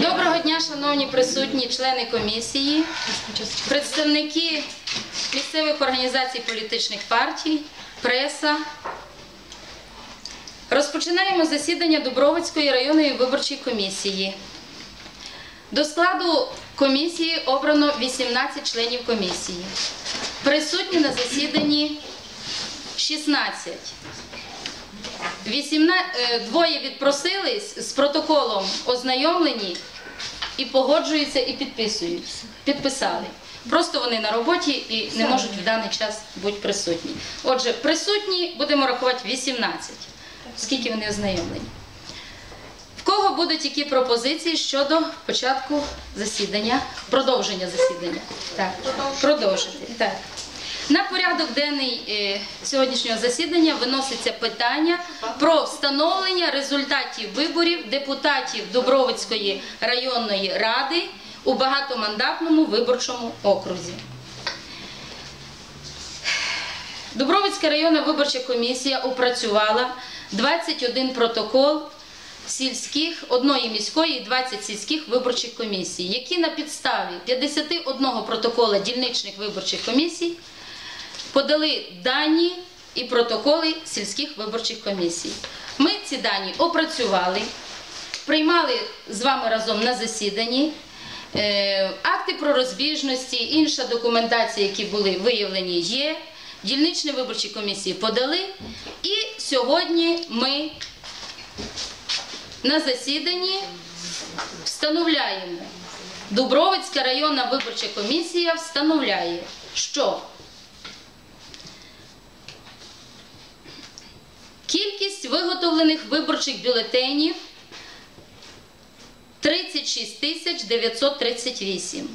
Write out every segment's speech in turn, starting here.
Доброго дня, шановні присутні члени комісії, представники місцевих організацій політичних партій, преса. Розпочинаємо засідання Дубровицької районної виборчої комісії. До складу комісії обрано 18 членів комісії. Присутні на засіданні 16. Вісімна... е, Двоє відпросились з протоколом ознайомлені і погоджуються і підписують. Підписали. Просто вони на роботі і не можуть в даний час бути присутні. Отже, присутні будемо рахувати 18, скільки вони ознайомлені. В кого будуть які пропозиції щодо початку засідання, продовження засідання? Так, продовжити. Так. На порядок денний е, сьогоднішнього засідання виноситься питання про встановлення результатів виборів депутатів Дубровицької районної ради у багатомандатному виборчому окрузі. Дубровицька районна виборча комісія опрацювала 21 протокол сільських, одної міської і 20 сільських виборчих комісій, які на підставі 51 протокола дільничних виборчих комісій подали дані і протоколи сільських виборчих комісій. Ми ці дані опрацювали, приймали з вами разом на засіданні. Е, Акти про розбіжності, інша документація, які були виявлені, є. Дільничні виборчі комісії подали. І сьогодні ми на засіданні встановляємо. Дубровицька районна виборча комісія встановляє, що Кількість виготовлених виборчих бюлетенів 36 938.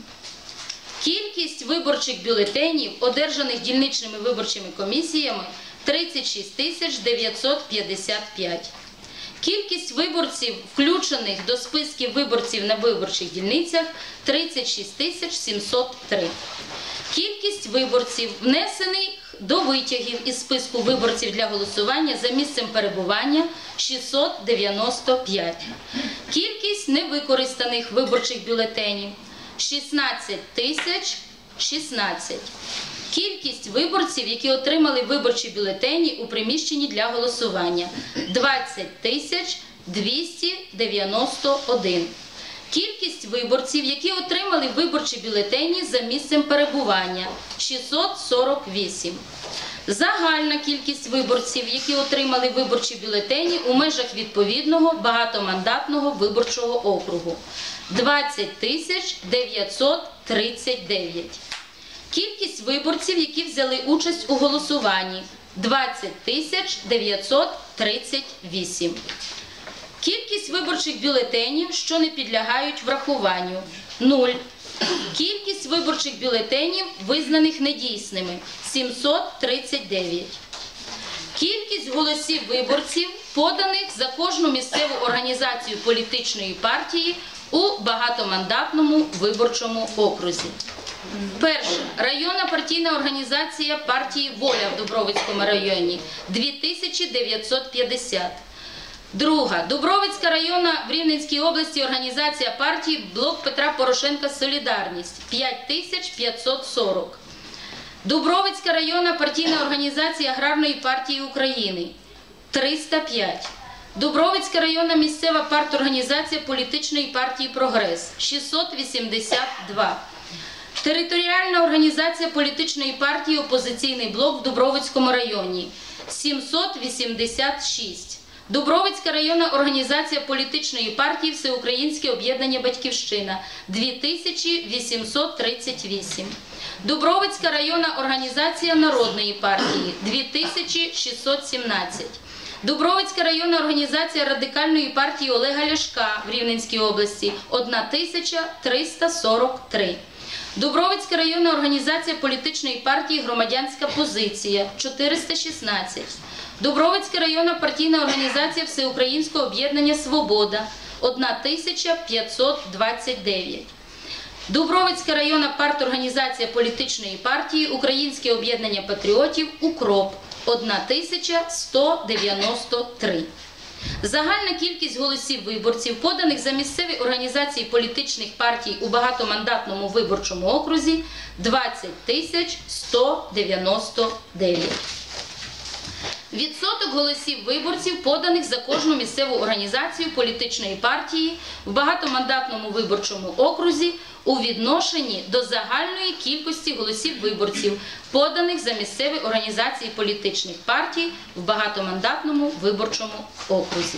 Кількість виборчих бюлетенів, одержаних дільничними виборчими комісіями 36 955. Кількість виборців, включених до списків виборців на виборчих дільницях 36 тисяч 703. Кількість виборців, внесених до витягів із списку виборців для голосування за місцем перебування 695. Кількість невикористаних виборчих бюлетенів 16 тисяч 16. Кількість виборців, які отримали виборчі бюлетені у приміщенні для голосування 20 тисяч 291. Кількість виборців, які отримали виборчі бюлетені за місцем перебування 648. Загальна кількість виборців, які отримали виборчі бюлетені у межах відповідного багатомандатного виборчого округу 20 939. Кількість виборців, які взяли участь у голосуванні 20 938. Кількість виборчих бюлетенів, що не підлягають врахуванню 0. Кількість виборчих бюлетенів, визнаних недійсними 739. Кількість голосів виборців, поданих за кожну місцеву організацію політичної партії у багатомандатному виборчому окрузі. Перше. Районна партійна організація партії Воля в Дубровицькому районі 2950. Друга. Дубровицька районна в Рівненській області організація партії Блок Петра Порошенка Солідарність 5540. Дубровицька районна партійна організація Аграрної партії України 305. Дубровицька районна місцева парторганізація політичної партії Прогрес 682. Територіальна організація політичної партії Опозиційний блок в Дубровицькому районі 786. Дубровицька районна організація політичної партії Всеукраїнське об'єднання Батьківщина 2838. Дубровицька районна організація Народної партії 2617. Дубровицька районна організація Радикальної партії Олега Ляшка в Рівненській області 1343. Дубровицька районна організація політичної партії Громадянська позиція 416. Дубровицька районна партійна організація Всеукраїнського об'єднання Свобода 1529. Дубровицька районна парторганізація політичної партії Українське об'єднання патріотів Укроп 1193. Загальна кількість голосів виборців, поданих за місцеві організації політичних партій у багатомандатному виборчому окрузі 20 тисяч 199. Відсоток голосів виборців, поданих за кожну місцеву організацію політичної партії в багатомандатному виборчому окрузі у відношенні до загальної кількості голосів виборців, поданих за місцеві організації політичних партій в багатомандатному виборчому окрузі.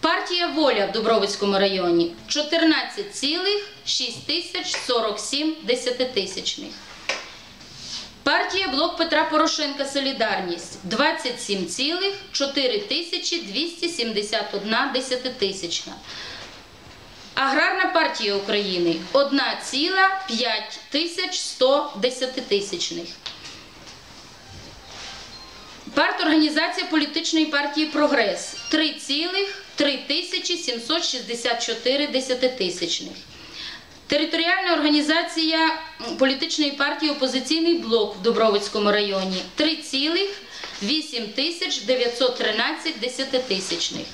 Партія Воля в Дубровицькому районі 14,6047 десятитисячних. Партія Блок Петра Порошенка Солідарність 27,4271 десятитисячна. Аграрна партія України 1,5100 десятитисячних. Парторганізація політичної партії Прогрес 3,3764 десятитисячних. Територіальна організація політичної партії Опозиційний блок в Дубровицькому районі 3,8913 десятитисячних.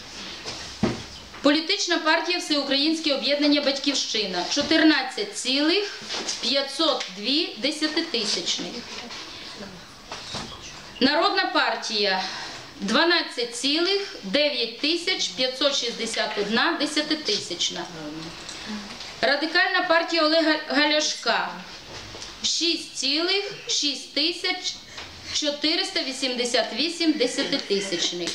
Політична партія Всеукраїнське об'єднання Батьківщина 14,502 десятитисячних. Народна партія 12,9561 десятитисячна. Радикальна партія Олега Галяшка 6,6488 десятитисячних.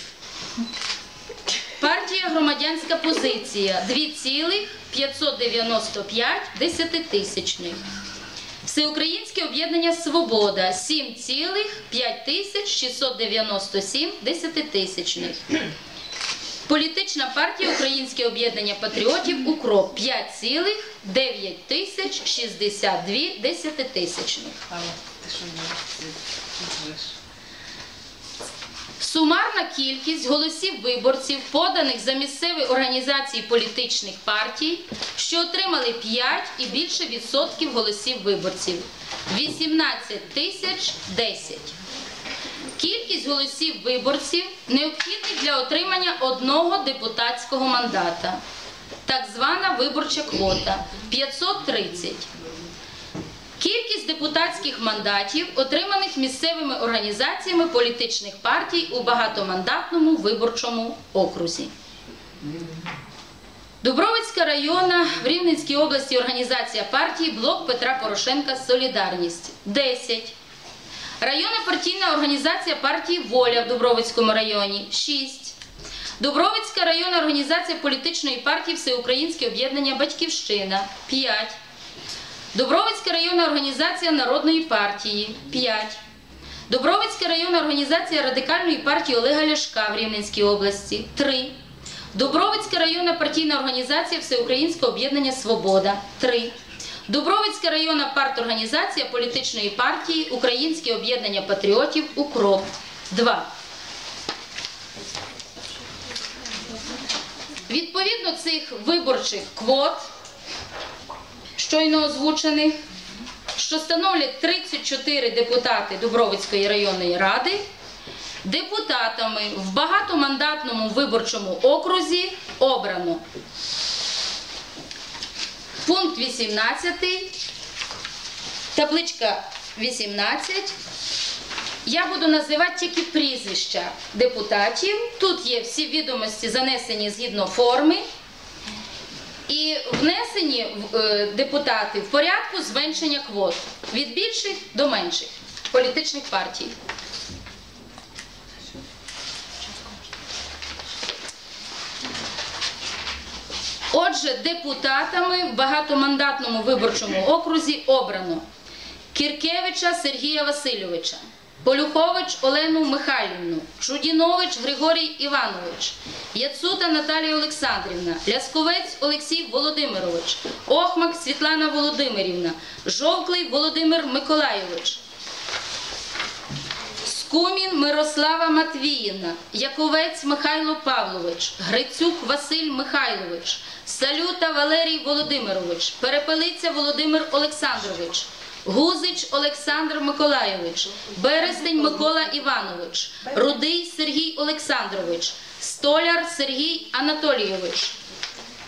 Партія Громадянська позиція 2,595 десятитисячних. Всеукраїнське об'єднання Свобода 7,5697 десятитисячних. Політична партія Українське об'єднання патріотів УКРОП 5,9062 десятитисячних. Сумарна кількість голосів виборців, поданих за місцеві організації політичних партій, що отримали 5 і більше відсотків голосів виборців 18 тисяч 10. Кількість голосів виборців необхідних для отримання одного депутатського мандата. Так звана виборча квота 530. Кількість депутатських мандатів, отриманих місцевими організаціями політичних партій у багатомандатному виборчому окрузі. Дубровицька районна в Рівненській області організація партії Блок Петра Порошенка Солідарність 10. Районна партійна організація партії Воля в Дубровицькому районі 6. Дубровицька районна організація політичної партії Всеукраїнське об'єднання Батьківщина 5. Дубровицька районна організація Народної партії 5. Дубровицька районна організація Радикальної партії Олега Ляшка в Рівненській області 3. Дубровицька районна партійна організація Всеукраїнського об'єднання Свобода 3. Дубровицька районна парторганізація політичної партії Українське об'єднання патріотів УКРОП 2. Відповідно цих виборчих квот щойно озвучених, що становлять 34 депутати Дубровицької районної ради, депутатами в багатомандатному виборчому окрузі обрано пункт 18, табличка 18. Я буду називати тільки прізвища депутатів. Тут є всі відомості занесені згідно форми. І внесені е, депутати в порядку зменшення квот від більших до менших політичних партій. Отже, депутатами в багатомандатному виборчому окрузі обрано Кіркевича Сергія Васильовича, Полюхович Олену Михайлівну, Чудінович Григорій Іванович, Яцута Наталія Олександрівна, Лясковець Олексій Володимирович, Охмак Світлана Володимирівна, Жовклий Володимир Миколайович, Скумін Мирослава Матвіївна, Яковець Михайло Павлович, Грицюк Василь Михайлович, Салюта Валерій Володимирович, Перепелиця Володимир Олександрович, Гузич Олександр Миколайович, Берестень Микола Іванович, Рудий Сергій Олександрович, Столяр Сергій Анатолійович,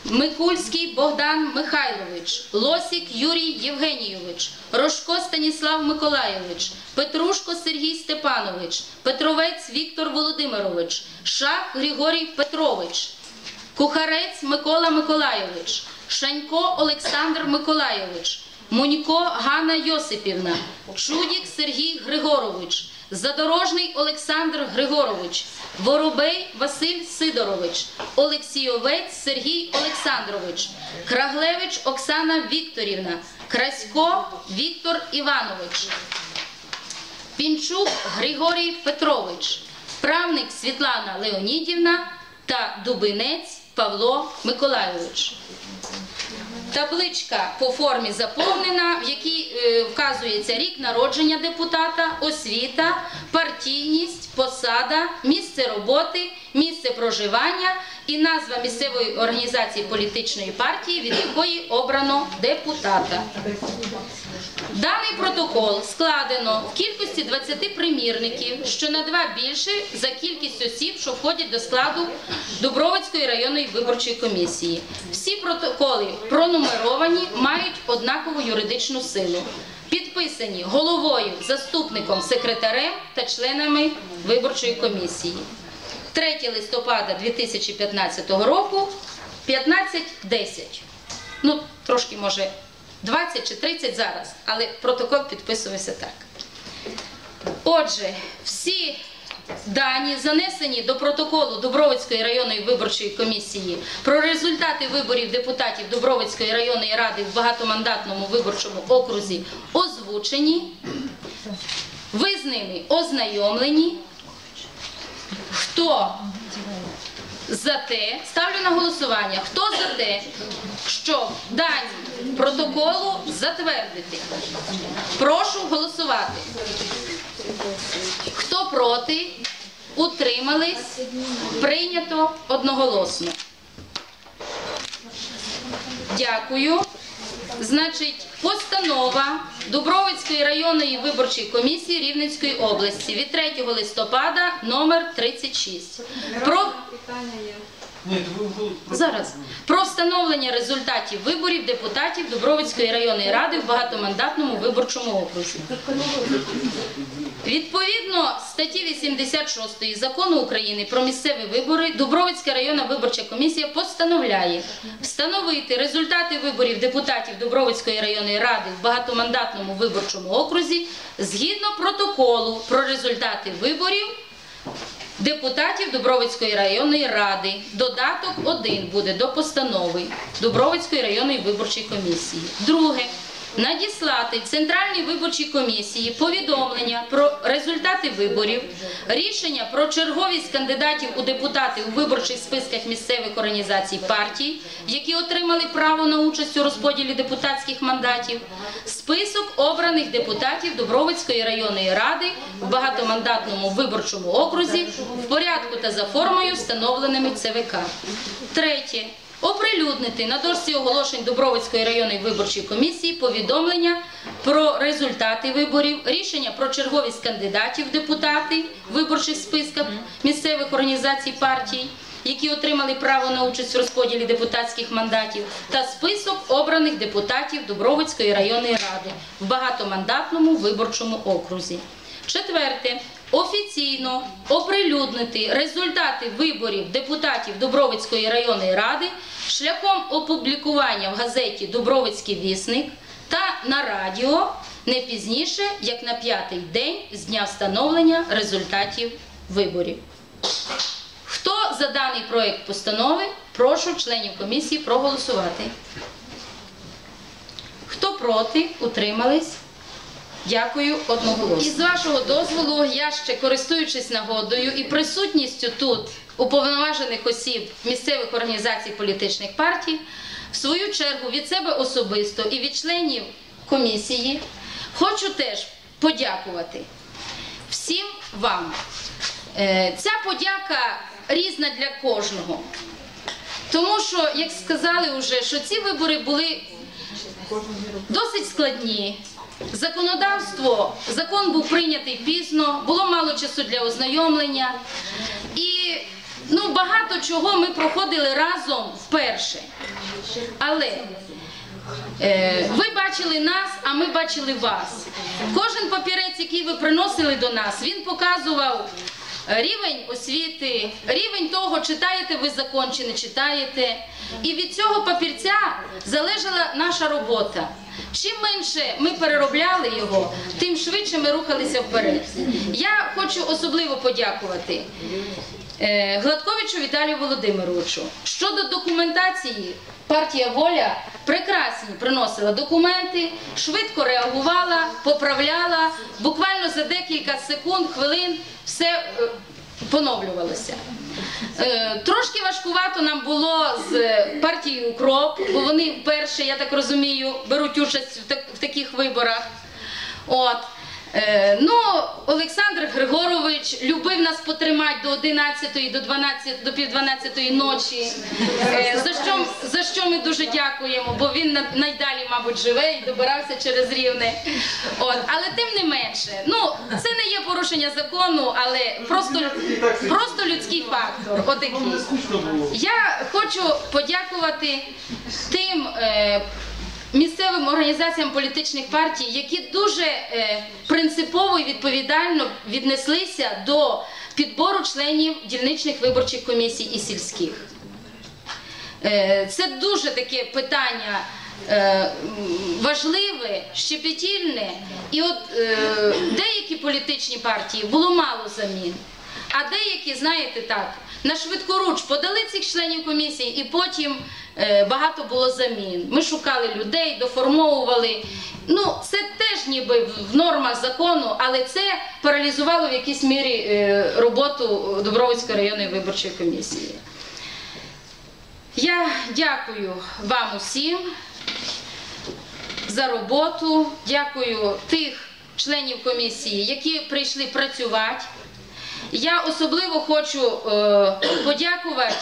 Микульський Богдан Михайлович, Лосік Юрій Євгенійович, Рожко Станіслав Миколайович, Петрушко Сергій Степанович, Петровець Віктор Володимирович, Шах Григорій Петрович, Кухарець Микола Миколайович, Шанько Олександр Миколайович, Мунько Ганна Йосипівна, Чудік Сергій Григорович, Задорожний Олександр Григорович, Воробей Василь Сидорович, Олексійовець Сергій Олександрович, Краглевич Оксана Вікторівна, Красько Віктор Іванович. Пінчук Григорій Петрович, правник Світлана Леонідівна та Дубинець Павло Миколайович. Табличка по формі заповнена, в якій е, вказується рік народження депутата, освіта, партійність, посада, місце роботи, місце проживання і назва місцевої організації політичної партії, від якої обрано депутата. Даний протокол складено в кількості 20 примірників, що на два більше за кількість осіб, що входять до складу Дубровицької районної виборчої комісії. Всі протоколи пронумеровані, мають однакову юридичну силу. Підписані головою, заступником, секретарем та членами виборчої комісії. 3 листопада 2015 року 15.10. Ну, трошки може 20 чи 30 зараз, але протокол підписувався так. Отже, всі дані занесені до протоколу Дубровицької районної виборчої комісії про результати виборів депутатів Дубровицької районної ради в багатомандатному виборчому окрузі озвучені. Ви з ними ознайомлені. Хто за те, ставлю на голосування, хто за те, щоб дані протоколу затвердити. Прошу голосувати. Хто проти? Утримались? Прийнято одноголосно. Дякую. Значить, постанова Дубровицької районної виборчої комісії Рівненської області від 3 листопада номер 36. Про Зараз про встановлення результатів виборів депутатів Дубровицької районної ради в багатомандатному виборчому окрузі. Відповідно статті 86 закону України про місцеві вибори Дубровицька районна виборча комісія постановляє встановити результати виборів депутатів Дубровицької районної ради в багатомандатному виборчому окрузі згідно протоколу про результати виборів депутатів Дубровицької районної ради. Додаток 1 буде до постанови Дубровицької районної виборчої комісії. Друге. Надіслати Центральній виборчій комісії повідомлення про результати виборів, рішення про черговість кандидатів у депутати у виборчих списках місцевих організацій партій, які отримали право на участь у розподілі депутатських мандатів, список обраних депутатів Дубровицької районної ради в багатомандатному виборчому окрузі в порядку та за формою, встановленими ЦВК. Третє. Оприлюднити на дошці оголошень Дубровицької районної виборчої комісії повідомлення про результати виборів, рішення про черговість кандидатів в депутати виборчих списках місцевих організацій партій, які отримали право на участь в розподілі депутатських мандатів, та список обраних депутатів Дубровицької районної ради в багатомандатному виборчому окрузі. Четверте. Офіційно оприлюднити результати виборів депутатів Дубровицької районної ради шляхом опублікування в газеті Дубровицький вісник та на радіо не пізніше, як на п'ятий день з дня встановлення результатів виборів. Хто за даний проект постанови, прошу членів комісії проголосувати. Хто проти, утримались? Дякую одноголосно. І з вашого дозволу, я ще користуючись нагодою і присутністю тут уповноважених осіб місцевих організацій політичних партій, в свою чергу від себе особисто і від членів комісії хочу теж подякувати всім вам. Е, Ця подяка різна для кожного. Тому що, як сказали вже, що ці вибори були досить складні. Законодавство, закон був прийнятий пізно, було мало часу для ознайомлення. І ну, багато чого ми проходили разом вперше. Але Е, ви бачили нас, а ми бачили вас. Кожен папірець, який ви приносили до нас, він показував е, рівень освіти, рівень того, читаєте ви закон чи не читаєте. І від цього папірця залежала наша робота. Чим менше ми переробляли його, тим швидше ми рухалися вперед. Я хочу особливо подякувати Е, Гладковичу Віталію Володимировичу. Щодо документації, партія Воля прекрасні приносила документи, швидко реагувала, поправляла. Буквально за декілька секунд, хвилин все е, поновлювалося. Е, Трошки важкувато нам було з партією Укроп, бо вони вперше, я так розумію, беруть участь в таких виборах. От. Е, ну, Олександр Григорович любив нас потримати до 11, до 12, до пів 12 ночі. Е, за, що, за що ми дуже дякуємо, бо він на- найдалі, мабуть, живе і добирався через рівне. От. Але тим не менше, ну, це не є порушення закону, але просто, просто людський фактор. Отакий. Я хочу подякувати тим е, місцевим організаціям політичних партій, які дуже е, принципово і відповідально віднеслися до підбору членів дільничних виборчих комісій і сільських. Е, Це дуже таке питання е, важливе, щепетільне. І от деякі політичні партії було мало замін. А деякі, знаєте так, на швидкоруч подали цих членів комісії, і потім е, багато було замін. Ми шукали людей, доформовували. Ну, це теж ніби в- нормах закону, але це паралізувало в якійсь мірі е, роботу Добровольської районної виборчої комісії. Я дякую вам усім за роботу. Дякую тих членів комісії, які прийшли працювати. Я особливо хочу е, подякувати.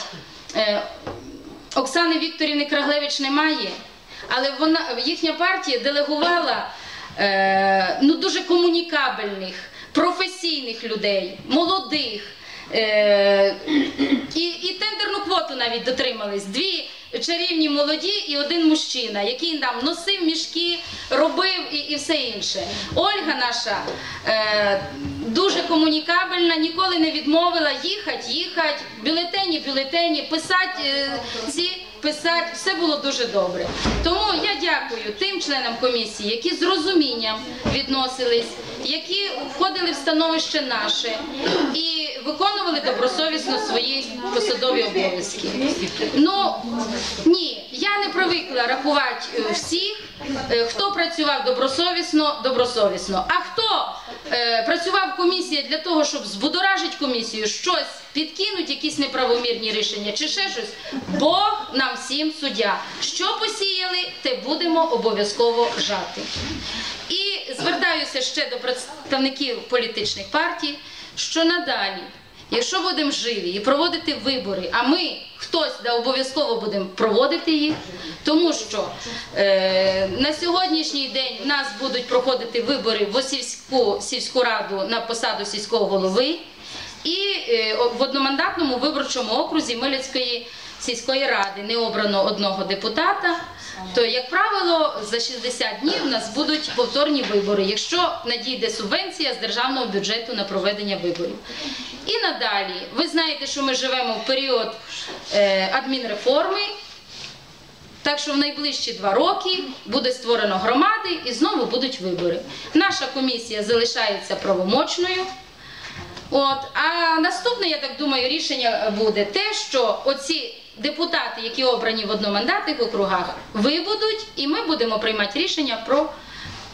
Е, Оксани Вікторівни Краглевич немає, але вона їхня партія делегувала е, ну, дуже комунікабельних, професійних людей, молодих. Е, і, тендерну квоту навіть дотримались. Дві чарівні молоді і один мужчина, який нам носив мішки, робив і, і все інше. Ольга наша е, дуже комунікабельна, ніколи не відмовила їхати, їхати, бюлетені, бюлетені, писати е, ці. Писати, все було дуже добре. Тому я дякую тим членам комісії, які з розумінням відносились, які входили в становище наше і виконували добросовісно свої посадові обов'язки. Ну ні, я не привикла рахувати е, всіх, е, хто працював добросовісно, добросовісно. А хто е, працював в комісії для того, щоб збудоражити комісію, щось підкинуть, якісь неправомірні рішення чи ще щось, Бог нам всім суддя. Що посіяли, те будемо обов'язково жати. І звертаюся ще до представників політичних партій, що надалі, якщо будемо живі і проводити вибори, а ми хтось да обов'язково будемо проводити їх, тому що е, на сьогоднішній день в нас будуть проходити вибори в сільську, сільську раду на посаду сільського голови і е, в одномандатному виборчому окрузі Милицької сільської ради не обрано одного депутата. То, як правило, за 60 днів у нас будуть повторні вибори, якщо надійде субвенція з державного бюджету на проведення виборів. І надалі, ви знаєте, що ми живемо в період е, адмінреформи. Так що в найближчі два роки буде створено громади і знову будуть вибори. Наша комісія залишається правомочною. От, а наступне, я так думаю, рішення буде те, що оці депутати, які обрані в одномандатних округах, вибудуть, і ми будемо приймати рішення про,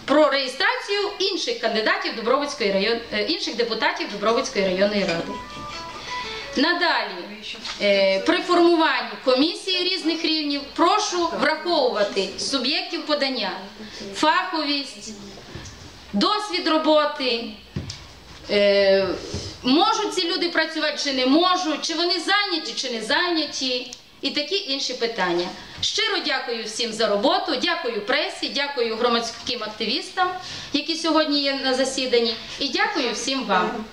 про реєстрацію інших кандидатів Дубровицької район, е, інших депутатів Дубровицької районної ради. Надалі, е, при формуванні комісії різних рівнів, прошу враховувати суб'єктів подання, фаховість, досвід роботи. Можуть ці люди працювати чи не можуть, чи вони зайняті, чи не зайняті, і такі інші питання. Щиро дякую всім за роботу, дякую пресі, дякую громадським активістам, які сьогодні є на засіданні, і дякую всім вам.